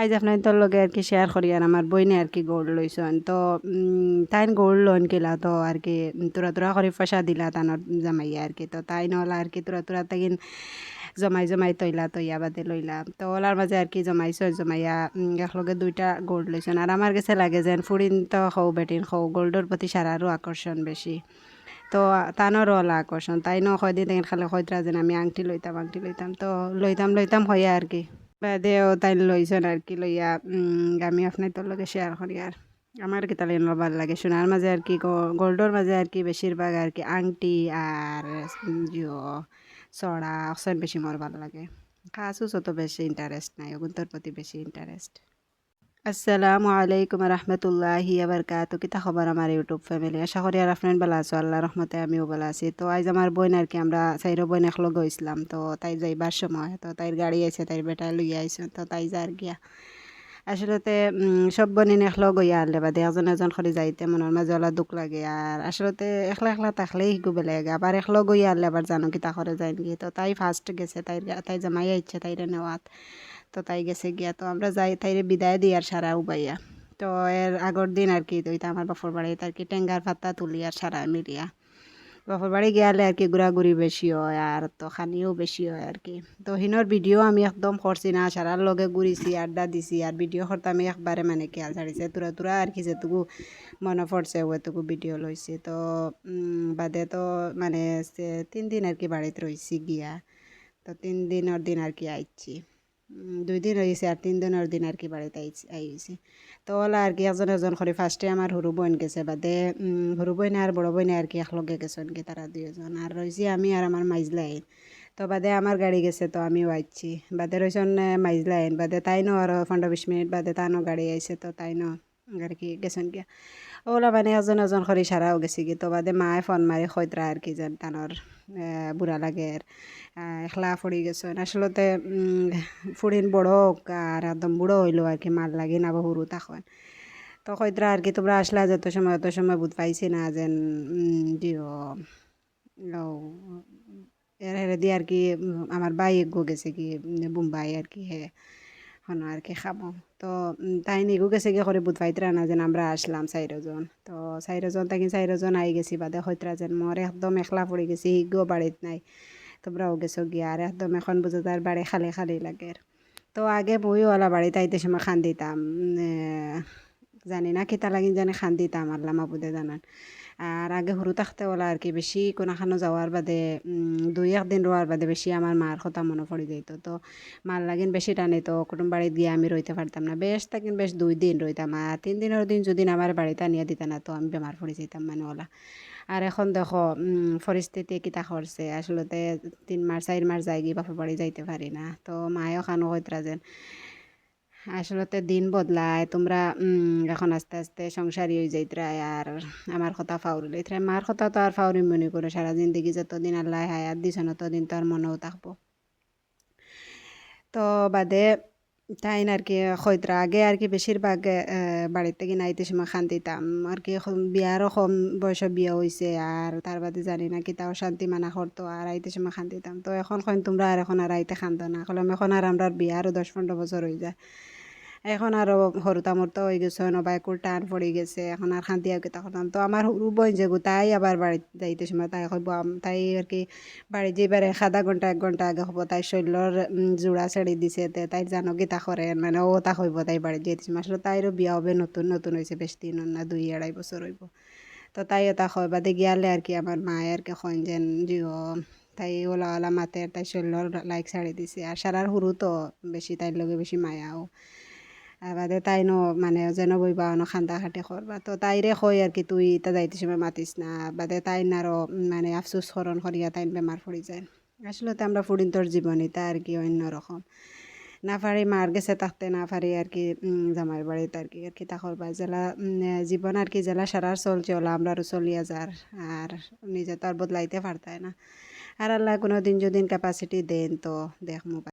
আজ আপনার তোর লগে আর কি শেয়ার করি আর আমার বইনে আর কি গোল্ড লইছন তো তাইন গোল্ড লোন কিলা তো আর কি তোরা তোরা করে পয়সা দিলা তানোর জামাইয়া আর কি। তো তাই নহলা আর কি তোরা তোরা তাগিন জমাই জমাই তৈলা তৈয়া বাদে লইলা। তো ওলার মাঝে আর কি জমাইছ, জমাইয়া একলগে দুইটা গোল্ড লইছন আর আমার কাছে লাগে যেন ফুরিন তো খৌ বেটিন খৌ গোল্ডর প্রতি সারারও আকর্ষণ বেশি তো তানোর ওলা আকর্ষণ তাই ন কয়দিন তেন খালে কয়টা যেন আমি আংটি লইতাম আংটি লইতাম তো লইতাম লইতাম হইয়া আর কি। বাদেও তাই লইছেন আর কি লইয়া আমি আপনার তোর লগে শেয়ার করি আর আমার কি তাহলে ভালো লাগে সোনার মাঝে আর কি গোল্ডর মাঝে আর কি বেশিরভাগ আর কি আংটি আর জিও চড়া অকশন বেশি মোর ভালো লাগে খাসুস অত বেশি ইন্টারেস্ট নাই ওগুন্তর প্রতি বেশি ইন্টারেস্ট আসসালামু আলাইকুম রহমতুল্লাহি আবরকাত কিতা খবর আমার ইউটিউব ফ্যামিলি? আশা করি আর আপনার বেলা আছো। আল্লাহ রহমতে আমিও বেলা আছি। তো আজ আমার বোন আর কি, আমরা চাইরো বোন একলগ গেছিলাম তো তাই যাইবার সময়, তো তাইর গাড়ি আছে তাইর বেটা লইয়া আইসো তো তাই যার গিয়া আসলতে সব বনিন একলগ গইয়া আনলে বাদে, এজন এজন করে যাইতে মনের মাঝে ওলা দুঃখ লাগে। আর আসলতে, একলা একলা থাকলেই শিকু বেলেগ। আবার একলগ গইয়া আনলে আবার জানো কিতা করে যায় নাকি। তো তাই ফার্স্ট গেছে তাই তাই জামাই ইচ্ছে তাইরে নেওয়াত। তো তাই গেছে গিয়া, তো আমরা যাই তাইরে বিদায় দিই আর সারা উবাইয়া। তো এর আগর দিন আর কি, তো আমার বাপর বাড়িতে আর কি টেঙ্গার পাতা তুলি আর সারা মিলিয়া। বাপর বাড়ি গেলে আর কি ঘোরাঘুরি বেশি হয় আর তো খানিও বেশি হয় আর কি। তো হিনোর ভিডিও আমি একদম করছি না সারার লগে ঘুরিছি আড্ডা দিছি আর ভিডিও করতে আমি একবারে মানে খেয়াল ছাড়িছে তুরা তুরা আর কি যেটুকু মনে পড়ছে ওইটুকু ভিডিও লইছি তো বাদে তো মানে তিন দিন আর কি বাড়িতে রয়েছি গিয়া। তো তিন দিনের দিন আর কি আইছি। দুই দিন হয়েছে আর তিন দিনের দিন আর কি বাড়িতে আইছে তো ওলা আর কি একজন একজন করে ফার্স্টে আমার সরু বোন গেছে, বাদে সরু বইনে আর বড় বইনে আর কি একলগে গেছেন কি তারা দুইজন। আর রয়েছি আমি আর আমার মাইজলাই তো বাদে আমার গাড়ি গেছে, তো আমিও আইছি বাদে রয়েছেন মাইজলাইন বাদে তাই আরও আর পনেরো বিশ মিনিট বাদে তানো গাড়ি আইছে, তো তাই নো আর কি গেছেন গিয়া। ওলা মানে এজন এজন করে সারাও গেছি কি তো বাদে মায়ে ফোন মারি খৈতরা আর কি যেন তানোর বুড়া লাগে একলা ফুড়ি গেছেন। আসলতে ফুড়িন বড় আর একদম বুড়ো হইল আর কি মাল লাগে না সরু তখন তো খৈতরা আর কি, তোমরা আসলা যত সময় অত সময় বুধ পাইছি না যেন দিও এর হেরে দিয়ে আর কি আমার বাই গো গেছে কি, বোম্বাই আর কি হে। হন আর কি খাব তো তাই নিগু গেছে গিয়ে করে বুধ পাইতরা না যেন আমরা আসলাম চাইরজন তো চাইরজন তাকে চাইরজন আই গেছি বাদে হইতরা যেন মোর একদম একলা পড়ে গেছি হিগো বাড়িত নাই তোমরাও গেছো গিয়া আর একদম এখন বুঝো তার বাড়ি খালি খালি লাগে তো আগে বইও ওলা বাড়িতে আইতে সময় খান দিতাম জানি না কিতা লাগিন জানি খান দিতাম আল্লাহ মাবুদে জানান। আর আগে সরু থাকতে ওলা আর কি বেশি কোনোখানো যাওয়ার বাদে দুই একদিন রোয়ার বাদে বেশি আমার মার কথা মনে পড়ে যেত তো মার লাগিন বেশি টানে, তো কুটুম বাড়িতে গিয়ে আমি রইতে পারতাম না। বেশ থাকিন বেশ দুই দিন রইতাম আর তিন দিনের দিন যদি আমার বাড়িতে আনিয়ে দিত না, তো আমি বেমার পড়ে যেতাম মানে ওলা। আর এখন দেখো পরিস্থিতি কিতা করছে আসলতে তিন মাস চার মাস যাই গিয়ে বাপের বাড়ি যাইতে পারি না। তো মায়েও খানো হইতরা যেন। আসলতে দিন বদলায়, তোমরা এখন আস্তে আস্তে সংসারী হয়ে যাইতরা আর আমার কথা ফাউরি লইতরা। মার কথা তো আর ফাউরি মনে করে সারা জিন্দগি যতদিন আল্লাহ হায়াত দিছ না, ততদিন তো আর মনেও থাকব। তো বাদে তাই আর কি হয়তো আগে আর কি বেশিরভাগ বাড়ির থেকে নাইতে সময় খান দিতাম আর কি বিয়ারও কম বয়সে বিয়া হয়েছে আর তার বাদে জানি না কি তাও শান্তি মানা করতো আর আইতে সময় খান দিতাম তো এখন তোমরা আর এখন আর আইতে খান্ত না। কলম এখন আর আমরা বিয়া আরও দশ পনেরো বছর হয়ে যায়। এখন আরও সৰুতা মরতা হয়ে গেছে নবাইকুর টান পড়ে গেছে, এখন আর খান্তি আর কিতা করতাম তো আমার সরু বোন যে তাই আবার বাড়িতে যাইতে সময় তাই হইব তাই আর কি বাড়ি যেবারে আধা ঘণ্টা এক ঘণ্টা আগে হব, তাই শৈলর জোড়া ছেড়ে দিছে তাই জানো গীতা করে মানে ও তা হইব তাই বাড়ি যেতে সময় আসলে তাইরও বিয়া হবে নতুন নতুন হয়েছে বেশ দিন না, দুই আড়াই বছর হইব। তো তাই এটা হয় বাদে গিয়ালে আর কি আমার মায়ে আর কি কইন যেন জিও তাই ওলা ওলা মাতে, তাই শৈলর লাইক ছাড়ি দিছে। আর সারার সরু তো বেশি তাইর লগে বেশি মায়াও বাদে তাই ন মানে যেন বইবা অন খান্দা খাটি করবা তো তাইরে কই আর কি তুই তা যাইতে সময় মাতিস না। বাদে তাই আরও মানে আফসোস করণ করিয়া তাই বেমার পড়ি যায়। আসলে তো আমরা ফুডিন তোর জীবন এটা আর কি অন্যরকম না পারি মার গেছে থাকতে না পারি আর কি জামাই বাড়িতে আর কি আর কি তা করবা জেলা জীবন আর কি জেলা সারার চলছে ওলা আমরা চলিয়া যার আর নিজে তো আর বদলাইতে পারতায় না। আর আল্লাহ কোনো দিন যদি ক্যাপাসিটি দেন তো দেখ মোবাইল।